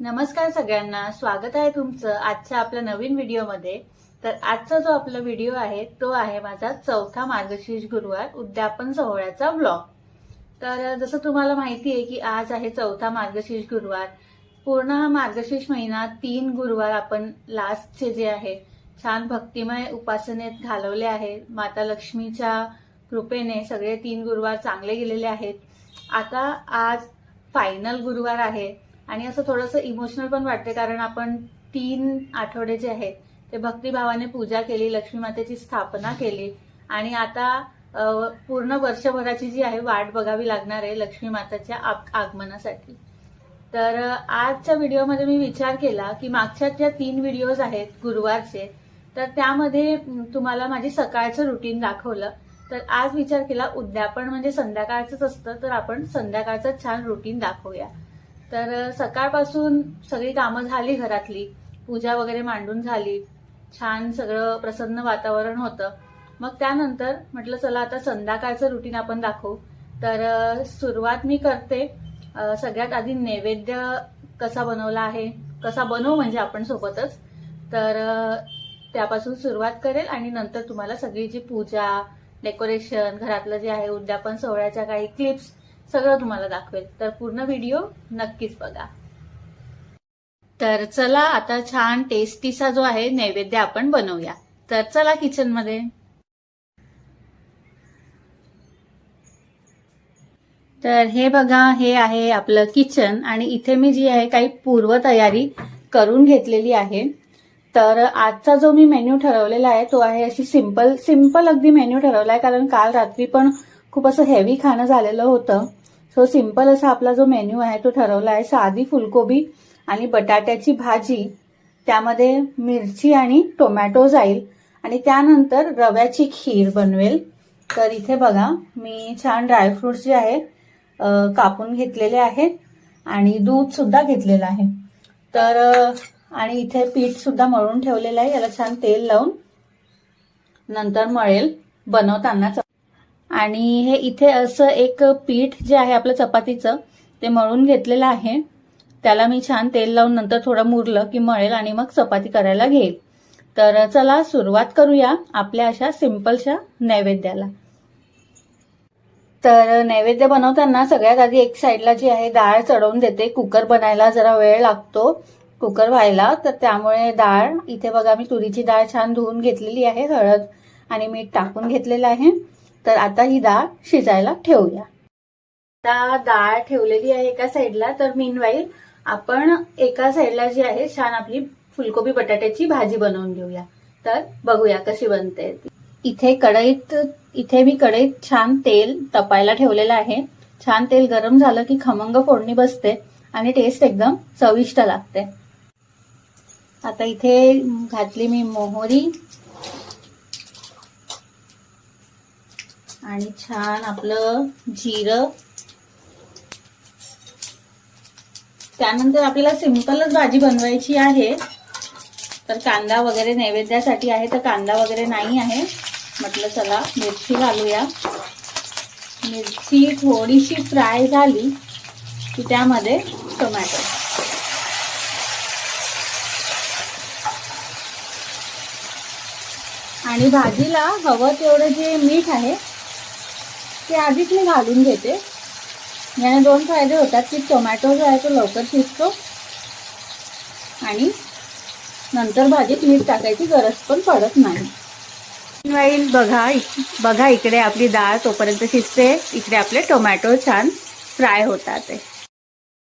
नमस्कार सगळ्यांना स्वागत आहे तुमचं आजच्या आपल्या नवीन व्हिडिओमध्ये. तर आजचा जो आपला व्हिडिओ आहे तो आहे माझा चौथा मार्गशीर्ष गुरुवार उद्यापन सोहळ्याचा ब्लॉग तर जसं तुम्हाला माहिती आहे की आज आहे चौथा मार्गशीर्ष गुरुवार. पूर्ण हा मार्गशीर्ष महिना तीन गुरुवार आपण लास्टचे जे आहे छान भक्तिमय उपासनेत घालवले आहे. माता लक्ष्मीच्या कृपेने सगळे तीन गुरुवार चांगले गेलेले आहेत. आता आज फायनल गुरुवार आहे. आणि असं थोडंसं इमोशनल पण वाटते कारण आपण तीन आठवडे जे आहेत ते भक्तिभावाने पूजा केली लक्ष्मी मातेची स्थापना केली. आणि आता पूर्ण वर्षभराची जी आहे वाट बघावी लागणार आहे लक्ष्मी माताच्या आग- आगमनासाठी. तर आजच्या व्हिडिओमध्ये मी विचार केला की मागच्या ज्या तीन व्हिडिओज आहेत गुरुवारचे तर त्यामध्ये तुम्हाला माझी सकाळचं रुटीन दाखवलं. तर आज विचार केला उद्यापन म्हणजे संध्याकाळचंच असतं तर आपण संध्याकाळचं छान रुटीन दाखवूया. तर सकाळपासून सगळी कामं झाली घरातली. पूजा वगैरे मांडून झाली. छान सगळं प्रसन्न वातावरण होतं. मग त्यानंतर म्हटलं चला आता संध्याकाळचं रुटीन आपण दाखवू. तर सुरुवात मी करते. सगळ्यात आधी नैवेद्य कसा बनवला आहे कसा बनवू म्हणजे आपण सोबतच. तर त्यापासून सुरुवात करेल आणि नंतर तुम्हाला सगळी जी पूजा डेकोरेशन घरातलं जे आहे उद्यापन सोहळ्याच्या काही क्लिप्स सगळं तुम्हाला दाखवेल. तर पूर्ण व्हिडिओ नक्कीच बघा. तर चला आता छान टेस्टीचा जो आहे नैवेद्य आपण बनवूया. तर चला किचनमध्ये तर हे बघा हे आहे आपलं किचन आणि इथे मी जी आहे काही पूर्वतयारी करून घेतलेली आहे. तर आजचा जो मी मेन्यू ठरवलेला आहे तो आहे अशी सिंपल सिंपल अगदी मेन्यू ठरवला आहे कारण काल रात्री पण खूप असं हेवी खाणं झालेलं होतं. तो सिंपल असा आपला जो मेन्यू आहे तो ठरवला आहे. साधी फुलकोबी आणि बटाट्याची भाजी त्यामध्ये मिरची आणि टोमॅटो जाईल. आणि त्यानंतर रव्याची खीर बनवेल. तर इथे बघा मी छान ड्रायफ्रूट्स जे आहे कापून घेतलेले आहेत आणि दूध सुद्धा घेतलेलं आहे. तर आणि इथे पीठ सुद्धा मळून ठेवलेलं आहे. याला छान तेल लावून नंतर मळेल बनवताना. आणि हे इथे असं एक पीठ जे आहे आपलं चपातीचं ते मळून घेतलेलं आहे. त्याला मी छान तेल लावून नंतर थोडं मुरलं की मळेल आणि मग चपाती करायला घेईल. तर चला सुरुवात करूया आपल्या अशा सिम्पलशा नैवेद्याला. तर नैवेद्य बनवताना सगळ्यात आधी एक साईडला जी आहे डाळ चढवून देते. कुकर बनायला जरा वेळ लागतो. कुकर व्हायला तर त्यामुळे डाळ इथे बघा मी तुरीची डाळ छान धुवून घेतलेली आहे हळद आणि मीठ टाकून घेतलेलं आहे. तर आता ही डाळ शिजायला ठेवूया. आता डाळ ठेवलेली आहे एका साईडला तर मीनवाईल आपण एका साईडला जी आहे छान आपली फुलकोबी बटाट्याची भाजी बनवून घेऊया. तर बघूया कशी बनते इथे कढईत इथे मी कढईत छान तेल तपायला ठेवलेलं आहे. छान तेल गरम झालं की खमंग फोडणी बसते आणि टेस्ट एकदम चविष्ट लागते. आता इथे घातली मी मोहरी आणि छान आपलं जिरं. त्यानंतर आपल्याला सिंपलच भाजी बनवायची आहे. तर कांदा वगैरे नैवेद्यासाठी आहे तर कांदा वगैरे नाही आहे. म्हटलं चला मिरची घालूया. मिरची थोडीशी फ्राय झाली की त्यामध्ये टोमॅटो. आणि भाजीला हवं तेवढं जे मीठ आहे ते आधीच मी घालून घेते. याने दोन फायदे होतात की टोमॅटो जो आहे तो लवकर शिजतो आणि नंतर भाजीत मीठ टाकायची गरज पण पडत नाही. वाईल बघा बघा इकडे आपली डाळ तोपर्यंत शिजते. इकडे आपले टोमॅटो छान फ्राय होतात.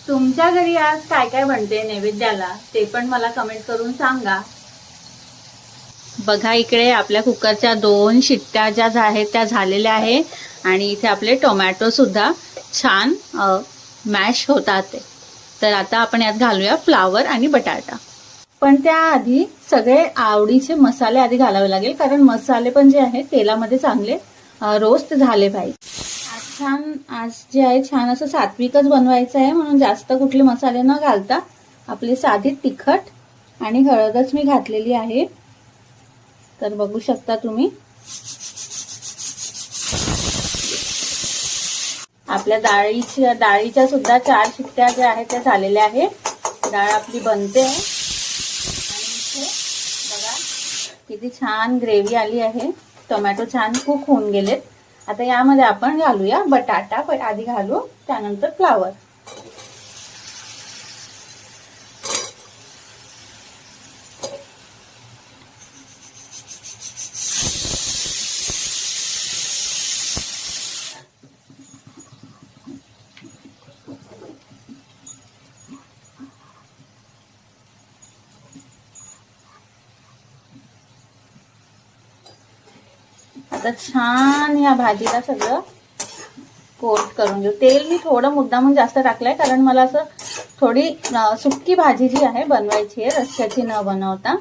तुमच्या घरी आज काय काय बनते नैवेद्याला ते पण मला कमेंट करून सांगा. बघा इकडे आपल्या कुकरच्या दोन शिट्ट्या ज्या आहेत त्या झालेल्या आहे आणि इथे आपले टोमॅटो सुद्धा छान मॅश होतात ते. तर आता आपण यात घालूया फ्लावर आणि बटाटा. पण त्याआधी सगळे आवडीचे मसाले आधी घालावे लागेल कारण मसाले पण जे आहे तेलामध्ये चांगले रोस्ट झाले पाहिजे. आज छान आज जे आहे छान असं सात्विकच बनवायचं आहे म्हणून जास्त कुठले मसाले न घालता आपली साधी तिखट आणि हळदच मी घातलेली आहे. तर बघू शकता तुम्ही. आपल्या डाळीच्या डाळीच्या सुद्धा चार शिट्ट्या ज्या आहेत त्या झालेल्या आहेत. डाळ आपली बनते. आणि इथे बघा किती छान ग्रेव्ही आली आहे. टोमॅटो छान कुक होऊन गेलेत. आता यामध्ये आपण घालूया बटाटा आधी घालू त्यानंतर फ्लावर. आता छान या भाजीला सगळं कोट करून घेऊ. तेल मी थोडं मुद्दामून जास्त टाकलंय कारण मला असं थोडी सुक्की भाजी जी आहे बनवायची आहे रस्त्याची न बनवता.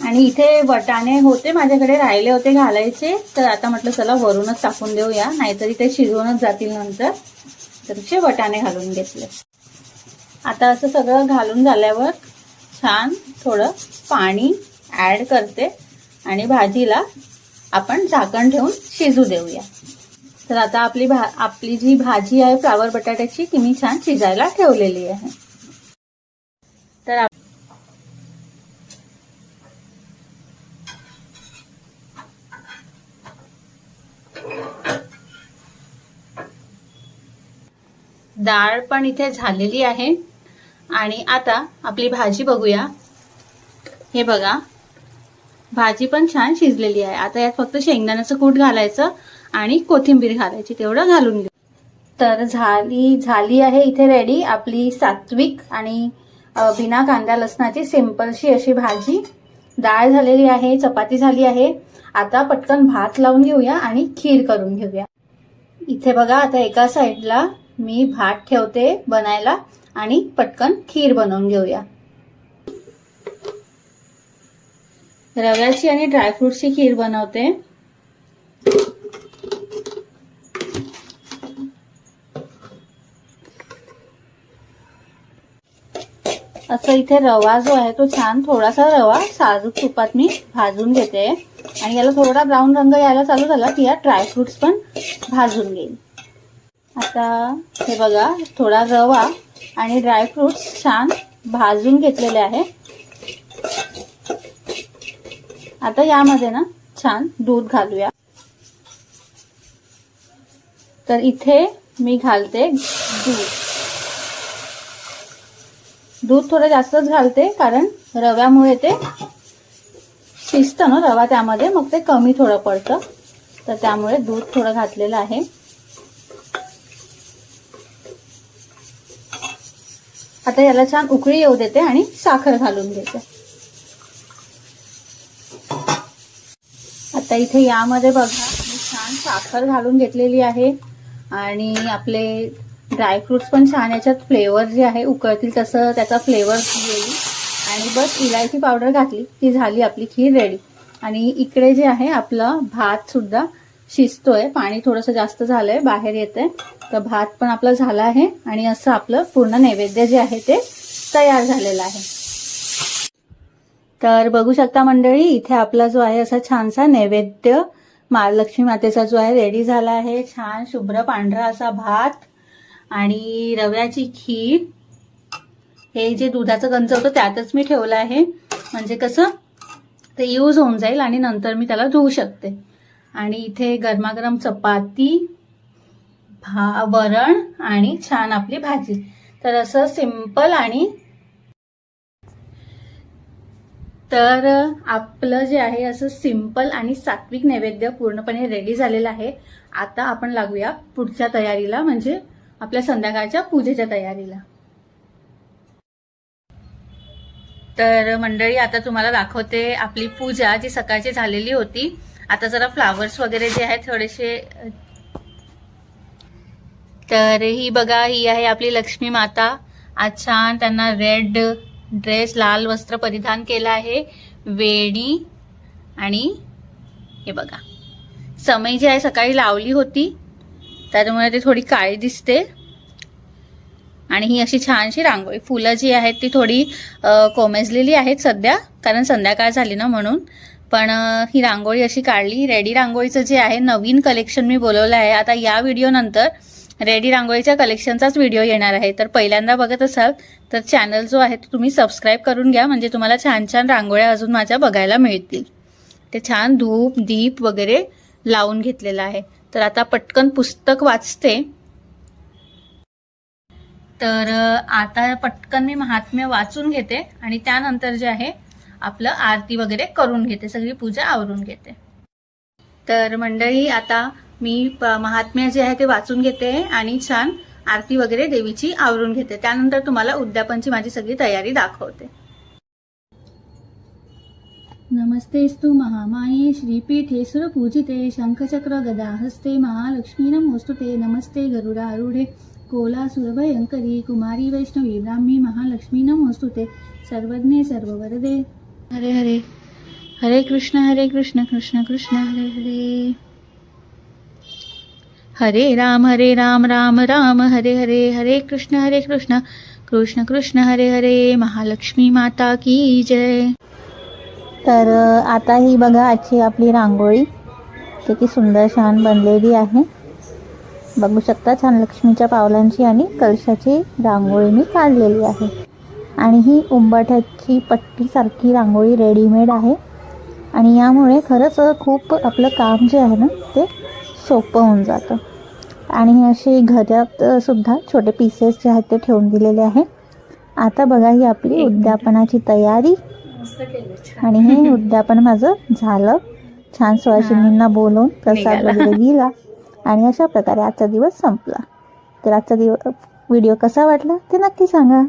आणि इथे वटाणे होते माझ्याकडे राहिले होते घालायचे. तर आता म्हटलं चला वरूनच टाकून देऊया नाहीतरी ते शिजवूनच जातील नंतर. तर ते वटाणे घालून घेतले. आता असं सगळं घालून झाल्यावर छान थोडं पाणी ऍड करते. आणि भाजीला आपण झाकण ठेवून शिजू देऊया. तर आता आपली भा आपली जी भाजी आहे फ्लावर बटाट्याची ती मी छान शिजायला ठेवलेली आहे. तर डाळ पण इथे झालेली आहे. आणि आता आपली भाजी बघूया. हे बघा. भाजी पण छान शिजलेली आहे. आता यात फक्त शेंगदाण्याचं कूट घालायचं आणि कोथिंबीर घालायची. तेवढं घालून घेऊ. तर झाली झाली आहे इथे रेडी आपली सात्विक आणि बिना कांदा लसणाची सिंपलशी अशी भाजी. डाळ झालेली आहे चपाती झाली आहे. आता पटकन भात लावून घेऊया आणि खीर करून घेऊया. इथे बघा आता एका साईडला मी भात ठेवते बनायला आणि पटकन खीर बनवून घेऊया. रव्याची आणि ड्रायफ्रूटची खीर बनवते. असं इथे रवा जो आहे तो छान थोडासा रवा साजूक तुपात मी भाजून घेते. आणि याला थोडा ब्राऊन रंग यायला चालू झाला की या ड्रायफ्रुट्स पण भाजून घेईन. आता हे बघा थोडा रवा आणि ड्रायफ्रुट्स छान भाजून घेतलेले आहे. आता यामध्ये ना छान दूध घालूया. तर इथे मी घालते दूध. दूध थोडं जास्तच घालते कारण रव्यामुळे ते शिजतं ना रवा त्यामध्ये मग ते कमी थोडं पडतं. तर त्यामुळे दूध थोडं घातलेलं आहे. आता याला छान उकळी येऊ देते आणि साखर घालून देते आता इथे यामध्ये बघा मी छान साखर घालून घेतलेली आहे. आणि आपले ड्रायफ्रुट्स पण छान याच्यात फ्लेवर जे आहे उकळतील तसं त्याचा फ्लेवर येईल. आणि बस इलायची पावडर घातली की झाली आपली खीर रेडी आणि इकडे जे आहे आपलं भात सुद्धा शिजतोय. पाणी थोडंसं जास्त झालंय बाहेर येतंय. तर भात पण आपला झाला आहे. आणि असं आपलं पूर्ण नैवेद्य जे आहे ते तयार झालेलं आहे. तर बघू शकता मंडळी इथे आपला जो आहे असा छानसा नैवेद्य महालक्ष्मी मातेचा जो आहे रेडी झाला आहे. छान शुभ्र पांढरा असा भात आणि रव्याची खीर. हे जे दुधाचं गंज होतं त्यातच मी ठेवलं आहे. म्हणजे कसं ते यूज होऊन जाईल आणि नंतर मी त्याला धुवू शकते. आणि इथे गरमागरम चपाती भा वरण आणि छान आपली भाजी. तर असं सिंपल आणि तर आपलं जे आहे असं सिंपल आणि सात्विक नैवेद्य पूर्णपणे रेडी झालेलं आहे. आता आपण लागूया पुढच्या तयारीला म्हणजे आपल्या संध्याकाळच्या पूजेच्या तयारीला. तर मंडळी आता तुम्हाला दाखवते आपली पूजा जी सकाळची झालेली होती. आता जरा फ्लावर्स वगैरे जे आहेत थोडेसे तर ही बघा ही आहे आपली लक्ष्मी माता. आज छान त्यांना रेड ड्रेस लाल वस्त्र परिधान केलं आहे. वेणी आणि हे बघा. समय जी आहे सकाळी लावली होती त्याच्यामुळे ती थोडी काळी दिसते. आणि ही अशी छानशी रांगोळी. फुलं जी आहेत ती थोडी कोमेजलेली आहेत सध्या कारण संध्याकाळ झाली ना म्हणून. पण ही रांगोळी अशी काढली. रेडी रांगोळीचं जे आहे नवीन कलेक्शन मी बोलवलं आहे. आता या व्हिडिओनंतर रेडी रांगोळीच्या कलेक्शनचाच व्हिडिओ येणार आहे. तर पहिल्यांदा बघत असाल तर चॅनल जो आहे तो तुम्ही सबस्क्राईब करून घ्या. म्हणजे तुम्हाला छान छान रांगोळ्या अजून माझ्या बघायला मिळतील. ते छान धूप दीप वगैरे लावून घेतलेलं आहे. तर आता पटकन पुस्तक वाचते. तर आता पटकन मी महात्म्य वाचून घेते आणि त्यानंतर जे आहे आपलं आरती वगैरे करून घेते. सगळी पूजा आवरून घेते. तर मंडळी आता मी प- महात्म्य जे आहे ते वाचून घेते आणि छान आरती वगैरे देवीची आवरून घेते. त्यानंतर तुम्हाला उद्यापनची माझी सगळी तयारी दाखवते. नमस्तेस्तु महामाये श्रीपीठे सुरपूजिते शंखचक्र गदा हस्ते महालक्ष्मी नमोस्तुते नमस्ते गरुडारूढे कोलासुरभयंकरी कुमारी वैष्णवी ब्राह्मी महालक्ष्मी नमोस्तुते सर्वज्ञे सर्ववरदे। हरे हरे। हरे कृष्ण हरे कृष्ण कृष्ण कृष्ण हरे हरे। हरे राम हरे राम राम राम हरे हरे हरे कृष्ण हरे कृष्ण कृष्ण कृष्ण हरे हरे महालक्ष्मी माता की जय. तर आता ही बघा आजची आपली रांगोळी. किती सुंदर छान बनलेली आहे. बघू शकता छान लक्ष्मीच्या पावलांची आणि कलशाची रांगोळी मी काढलेली आहे. आणि ही उंबाठ्याची पट्टीसारखी रांगोळी रेडीमेड आहे. आणि यामुळे खरंच खूप आपलं काम जे आहे ना ते सोपं होऊन जातं. आणि हे असे घरात सुद्धा छोटे पीसेस जे आहेत ते ठेवून दिलेले आहे. आता बघा ही आपली उद्यापनाची तयारी. आणि हे उद्यापन माझं झालं. छान सुवासिनींना बोलवून प्रसाद. वगैरे दिला. आणि अशा प्रकारे आजचा दिवस संपला. तर आजचा दिवस व्हिडिओ कसा वाटला ते नक्की सांगा.